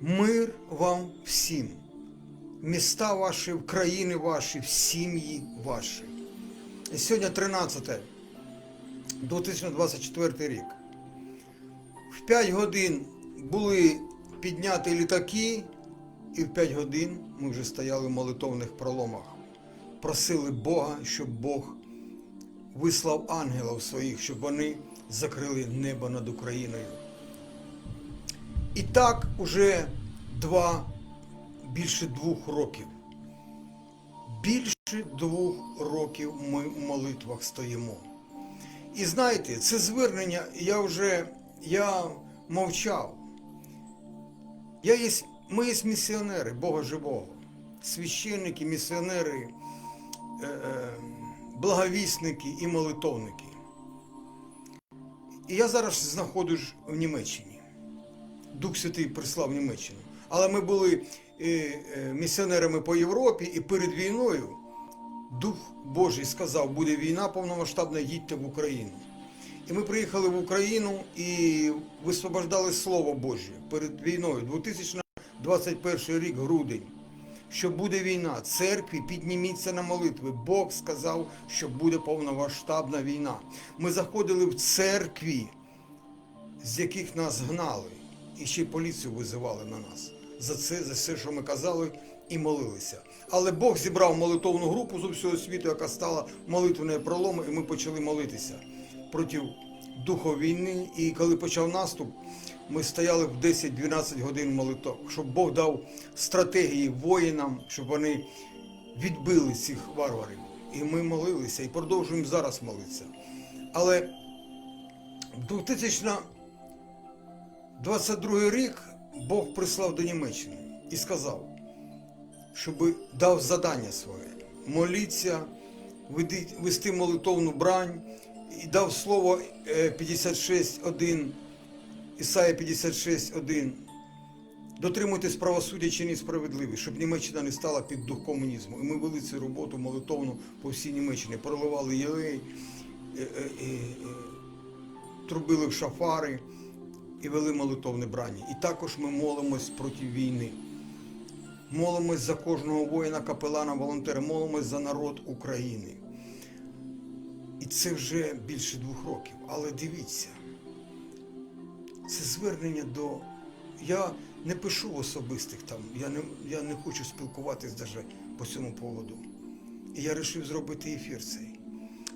Мир вам всім, міста ваші, країни ваші, сім'ї ваші. І сьогодні 13 2024 рік. В 5 годин були підняті літаки, і в 5 годин ми вже стояли в молитовних проломах. Просили Бога, щоб Бог вислав ангелів своїх, щоб вони закрили небо над Україною. І так уже два, більше двох років. Більше двох років ми в молитвах стоїмо. І знаєте, це звернення я вже я мовчав. Я є, ми є місіонери Бога Живого, священники, місіонери, е, е, благовісники і молитовники. І я зараз знаходжусь в Німеччині. Дух Святий прислав Німеччину. Але ми були е, е, місіонерами по Європі, і перед війною Дух Божий сказав, буде війна повномасштабна, їдьте в Україну. І ми приїхали в Україну і висвобождали Слово Боже перед війною, 2021 рік, грудень. Що буде війна, церкві підніміться на молитви. Бог сказав, що буде повномасштабна війна. Ми заходили в церкві, з яких нас гнали, і ще й поліцію визивали на нас за це, за все, що ми казали, і молилися. Але Бог зібрав молитовну групу з усього світу, яка стала молитвеною пролому, і ми почали молитися проти духові. війни. І коли почав наступ, ми стояли в 10-12 годин молиток, щоб Бог дав стратегії воїнам, щоб вони відбили цих варварів. І ми молилися, і продовжуємо зараз молитися. Але 2000 22 рік Бог прислав до Німеччини і сказав, щоб дав задання своє. Моліться, вести молитовну брань і дав слово 56.1, Ісая 56.1. Дотримуйтесь правосуддя чи несправедливі, щоб Німеччина не стала під дух комунізму. І ми вели цю роботу молитовну по всій Німеччині, проливали єлей, е, е, е, трубили в шафари і вели молитовне брання. І також ми молимось проти війни. Молимось за кожного воїна, капелана, волонтера, молимось за народ України. І це вже більше двох років. Але дивіться, це звернення до. Я не пишу особистих там, я не, я не хочу спілкуватись навіть по цьому поводу. І я вирішив зробити ефір цей.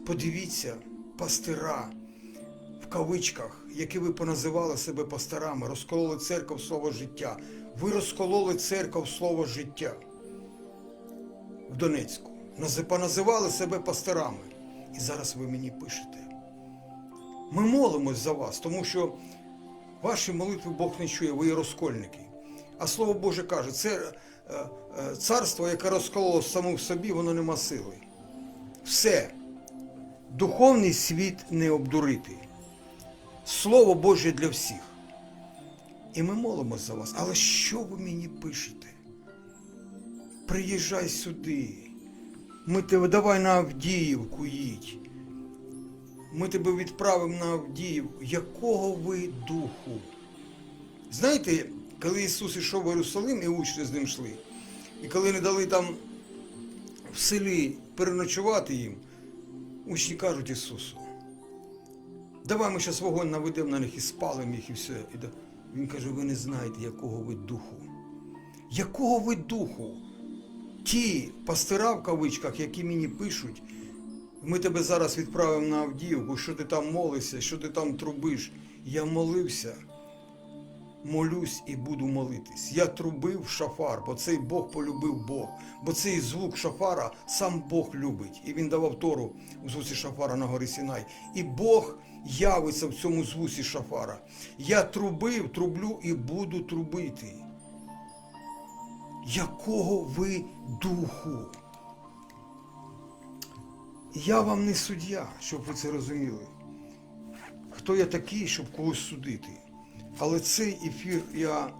Подивіться, пастира кавичках, які ви поназивали себе пасторами, розкололи церкву в слово життя. Ви розкололи церкву в слово життя в Донецьку. Поназивали себе пасторами. І зараз ви мені пишете. Ми молимось за вас, тому що ваші молитви Бог не чує, ви є розкольники. А Слово Боже каже, це е, е, царство, яке розкололо саму в собі, воно нема сили. Все. Духовний світ не обдурити. Слово Боже для всіх. І ми молимось за вас. Але що ви мені пишете? Приїжджай сюди. Ми тебе давай на Авдіївку їдь. Ми тебе відправимо на Авдіївку. Якого ви духу? Знаєте, коли Ісус ішов в Єрусалим і учні з ним йшли, і коли не дали там в селі переночувати їм, учні кажуть Ісусу, давай ми зараз вогонь наведемо на них і спалимо їх і все. Він каже, ви не знаєте, якого ви духу. Якого ви духу? Ті пастира в кавичках, які мені пишуть, ми тебе зараз відправимо на Авдіївку, що ти там молишся, що ти там трубиш. Я молився, молюсь і буду молитись. Я трубив шафар, бо цей Бог полюбив Бог. Бо цей звук шафара сам Бог любить. І він давав Тору у звуці шафара на горі Сінай. І Бог явиться в цьому звуці шафара. Я трубив, трублю і буду трубити. Якого ви духу? Я вам не суддя, щоб ви це розуміли. Хто я такий, щоб когось судити? Але цей ефір я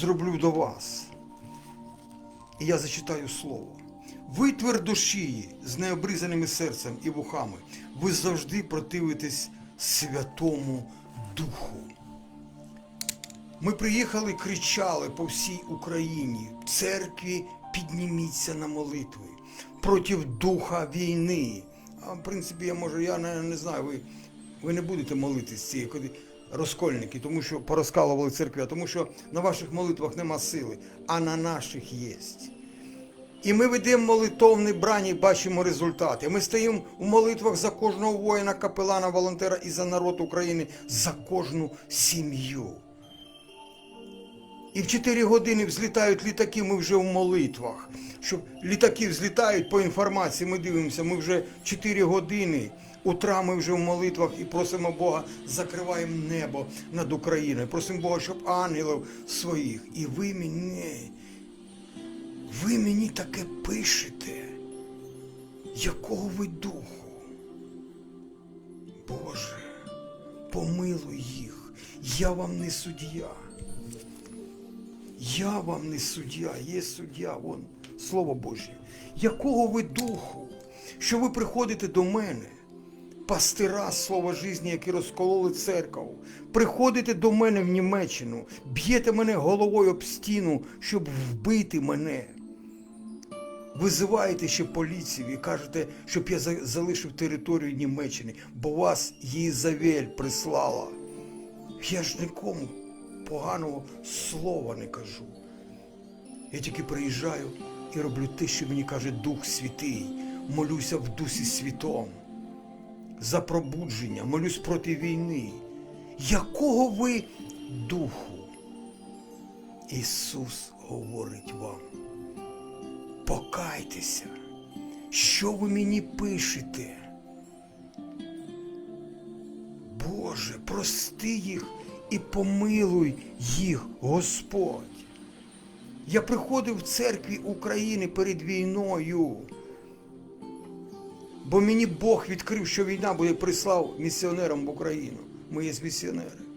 зроблю до вас. І я зачитаю слово. Ви твердошії з необрізаними серцем і вухами. Ви завжди противитесь Святому Духу. Ми приїхали, кричали по всій Україні. Церкві підніміться на молитви проти духа війни. А в принципі, я може, я не, не знаю, ви, ви не будете молитись ці коли розкольники, тому що порозкалували церкви, а тому що на ваших молитвах нема сили, а на наших єсть. І ми ведемо молитовний брань і бачимо результати. Ми стоїмо у молитвах за кожного воїна, капелана, волонтера і за народ України, за кожну сім'ю. І в 4 години взлітають літаки, ми вже в молитвах. Щоб літаки взлітають по інформації, ми дивимося, ми вже 4 години. Утра ми вже в молитвах і просимо Бога, закриваємо небо над Україною. Просимо Бога, щоб ангелів своїх. І ви мені, ви мені таке пишете. Якого ви духу? Боже, помилуй їх. Я вам не суддя. Я вам не суддя, є суддя, вон, Слово Боже. Якого ви духу, що ви приходите до мене, пастира слова житті, які розкололи церкву, приходите до мене в Німеччину, б'єте мене головою об стіну, щоб вбити мене. Визиваєте ще поліцію і кажете, щоб я залишив територію Німеччини, бо вас Єзавель прислала. Я ж нікому поганого слова не кажу. Я тільки приїжджаю і роблю те, що мені каже Дух Святий. Молюся в Дусі Святом. За пробудження, молюсь проти війни. Якого ви духу? Ісус говорить вам. Покайтеся, що ви мені пишете? Боже, прости їх і помилуй їх, Господь. Я приходив в церкві України перед війною, бо мені Бог відкрив, що війна буде прислав місіонерам в Україну. Ми є місіонери.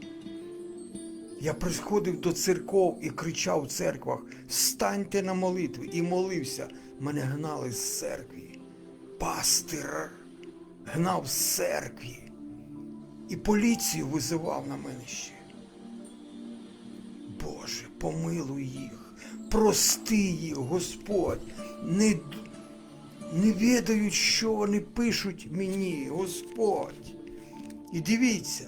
Я приходив до церков і кричав в церквах: встаньте на молитви і молився. Мене гнали з церкви. Пастир гнав з церкви. І поліцію визивав на мене ще. Боже, помилуй їх, прости їх, Господь. Не, не відають, що вони пишуть мені, Господь. І дивіться,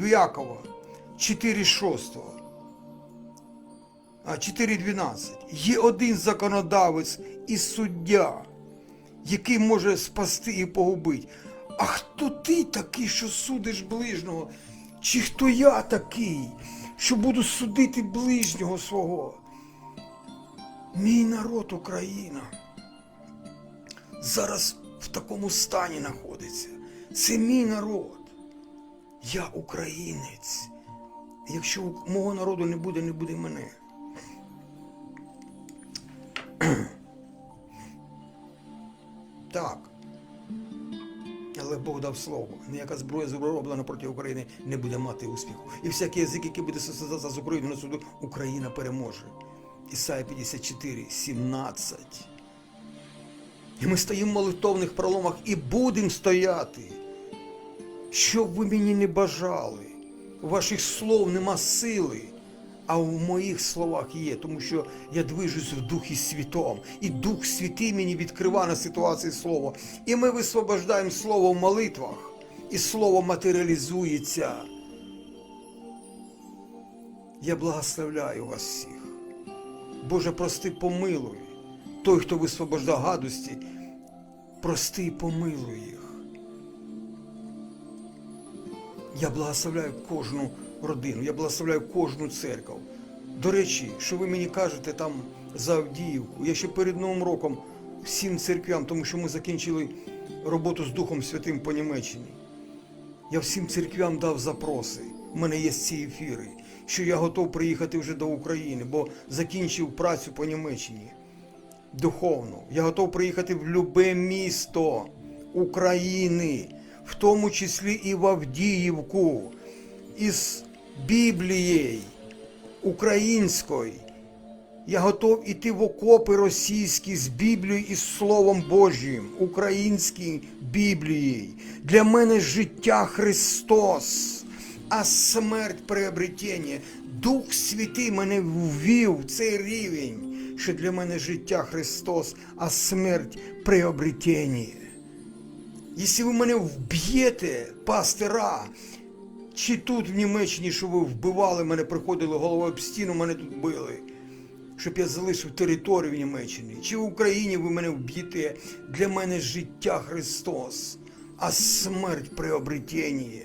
в Якова 4.6. А 4.12. Є один законодавець і суддя, який може спасти і погубити. А хто ти такий, що судиш ближнього? Чи хто я такий, що буду судити ближнього свого? Мій народ Україна зараз в такому стані знаходиться. Це мій народ. Я українець. Якщо мого народу не буде, не буде мене. Так. Але Бог дав слово. Ніяка зброя зроблена проти України не буде мати успіху. І всякий язик, який буде состязатися з Україною на суду, Україна переможе. Ісая 54, 17. І ми стоїмо в молитовних проломах і будемо стояти. Що б ви мені не бажали, у ваших слов нема сили, а в моїх словах є, тому що я движусь в Духі Святом. І Дух Святий мені відкриває на ситуації слово. І ми висвобождаємо слово в молитвах, і слово матеріалізується. Я благословляю вас всіх. Боже, прости, помилуй. Той, хто висвобождав гадості, прости і помилуй їх. Я благословляю кожну родину, я благословляю кожну церкву. До речі, що ви мені кажете там за Авдіївку, я ще перед Новим роком всім церквям, тому що ми закінчили роботу з Духом Святим по Німеччині. Я всім церквям дав запроси. У мене є ці ефіри, що я готов приїхати вже до України, бо закінчив працю по Німеччині. Духовно. Я готов приїхати в любе місто України, в тому числі і в Авдіївку, із Біблією українською. Я готов іти в окопи російські з Біблією і з Словом Божим, українською Біблією. Для мене життя Христос. а смерть приобретення. Дух Святий мене ввів в цей рівень, що для мене життя Христос, а смерть приобретення. Якщо ви мене вб'єте, пастира, чи тут в Німеччині, що ви вбивали мене, приходили головою об стіну, мене тут били, щоб я залишив територію в Німеччині, чи в Україні ви мене вб'єте, для мене життя Христос, а смерть приобретення.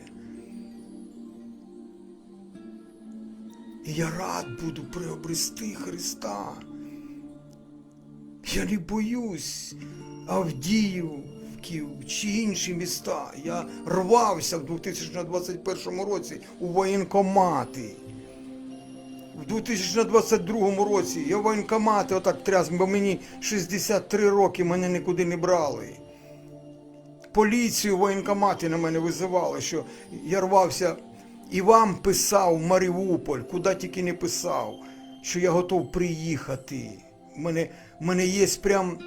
І я рад буду приобрести Христа. Я не боюсь Авдіївків чи інші міста. Я рвався в 2021 році у воєнкомати. В 2022 році я в воєнкомати отак тряс, бо мені 63 роки мене нікуди не брали. Поліцію воєнкомати на мене визивали, що я рвався і вам писав Маріуполь, куди тільки не писав, що я готов приїхати. У мене, мене є прям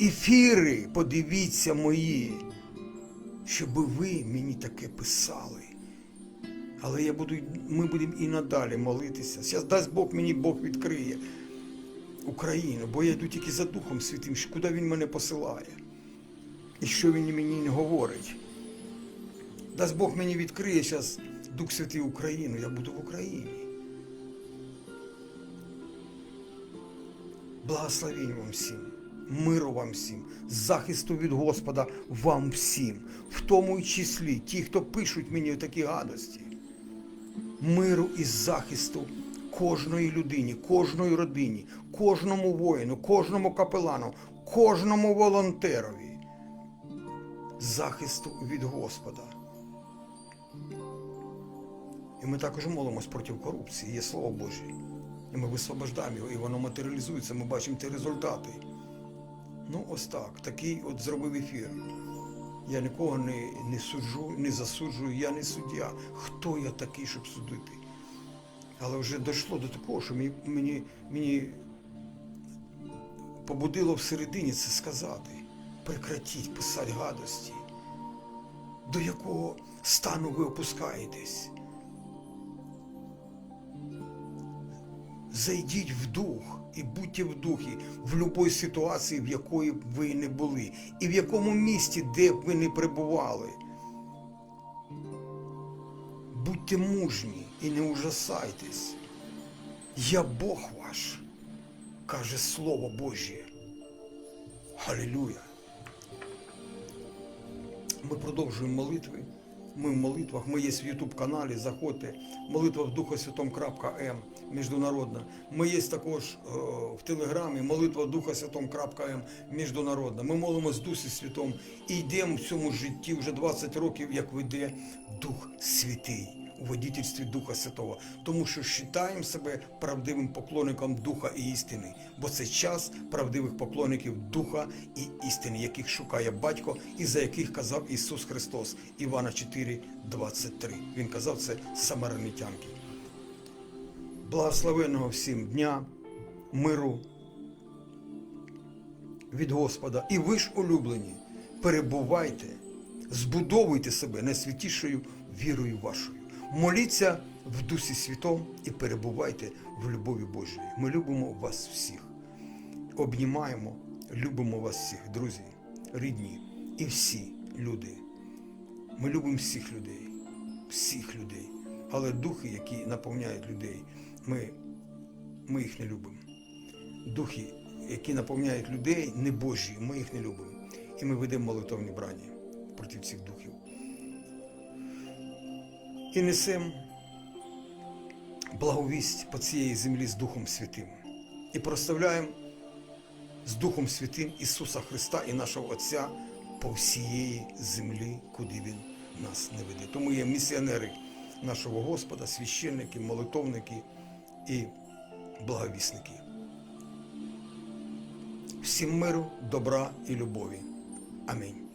ефіри, подивіться мої, щоб ви мені таке писали. Але я буду, ми будемо і надалі молитися. Зараз дасть Бог мені Бог відкриє Україну, бо я йду тільки за Духом Святим, куди він мене посилає. І що він мені не говорить. Дасть Бог мені відкриє зараз Дух Святий Україну, я буду в Україні. Благословінь вам всім, миру вам всім, захисту від Господа вам всім, в тому числі ті, хто пишуть мені такі гадості. Миру і захисту кожної людині, кожної родині, кожному воїну, кожному капелану, кожному волонтерові. Захисту від Господа. І ми також молимось проти корупції, є слово Боже. І ми висвобождаємо його, і воно матеріалізується, ми бачимо ті результати. Ну, ось так. Такий от зробив ефір. Я нікого не, не суджу, не засуджую, я не суддя. Хто я такий, щоб судити? Але вже дійшло до такого, що мені, мені, мені побудило всередині це сказати. Прекратіть писати гадості. До якого стану ви опускаєтесь? Зайдіть в дух і будьте в духі в будь-якій ситуації, в якої б ви не були, і в якому місті, де б ви не перебували. Будьте мужні і не ужасайтесь. Я Бог ваш, каже Слово Божє. Халілюя. Ми продовжуємо молитви. Ми в молитвах, ми є в Ютуб каналі, заходьте. Молитва в Духа Святом.м міжнародна. Ми є також е, в Телеграмі, молитва в Духа Святом.м міжнародна. Ми молимось Дусі Святом і йдемо в цьому житті вже 20 років, як веде Дух Святий у водительстві Духа Святого, тому що вважаємо себе правдивим поклонником Духа і істини, бо це час правдивих поклонників Духа і істини, яких шукає батько і за яких казав Ісус Христос, Івана 4, 23. Він казав це самаринитянки. Благословенного всім дня, миру від Господа. І ви ж улюблені, перебувайте, збудовуйте себе найсвятішою вірою вашою. Моліться в Дусі Святом і перебувайте в любові Божій. Ми любимо вас всіх. Обнімаємо, любимо вас всіх, друзі, рідні і всі люди. Ми любимо всіх людей, всіх людей. Але духи, які наповняють людей, ми, ми їх не любимо. Духи, які наповняють людей, не Божі, ми їх не любимо. І ми ведемо молитовні брані проти цих духів. І несемо благовість по цієї землі з Духом Святим. І проставляємо з Духом Святим Ісуса Христа і нашого Отця по всієї землі, куди Він нас не веде. Тому є місіонери нашого Господа, священники, молитовники і благовісники. Всім миру, добра і любові. Амінь.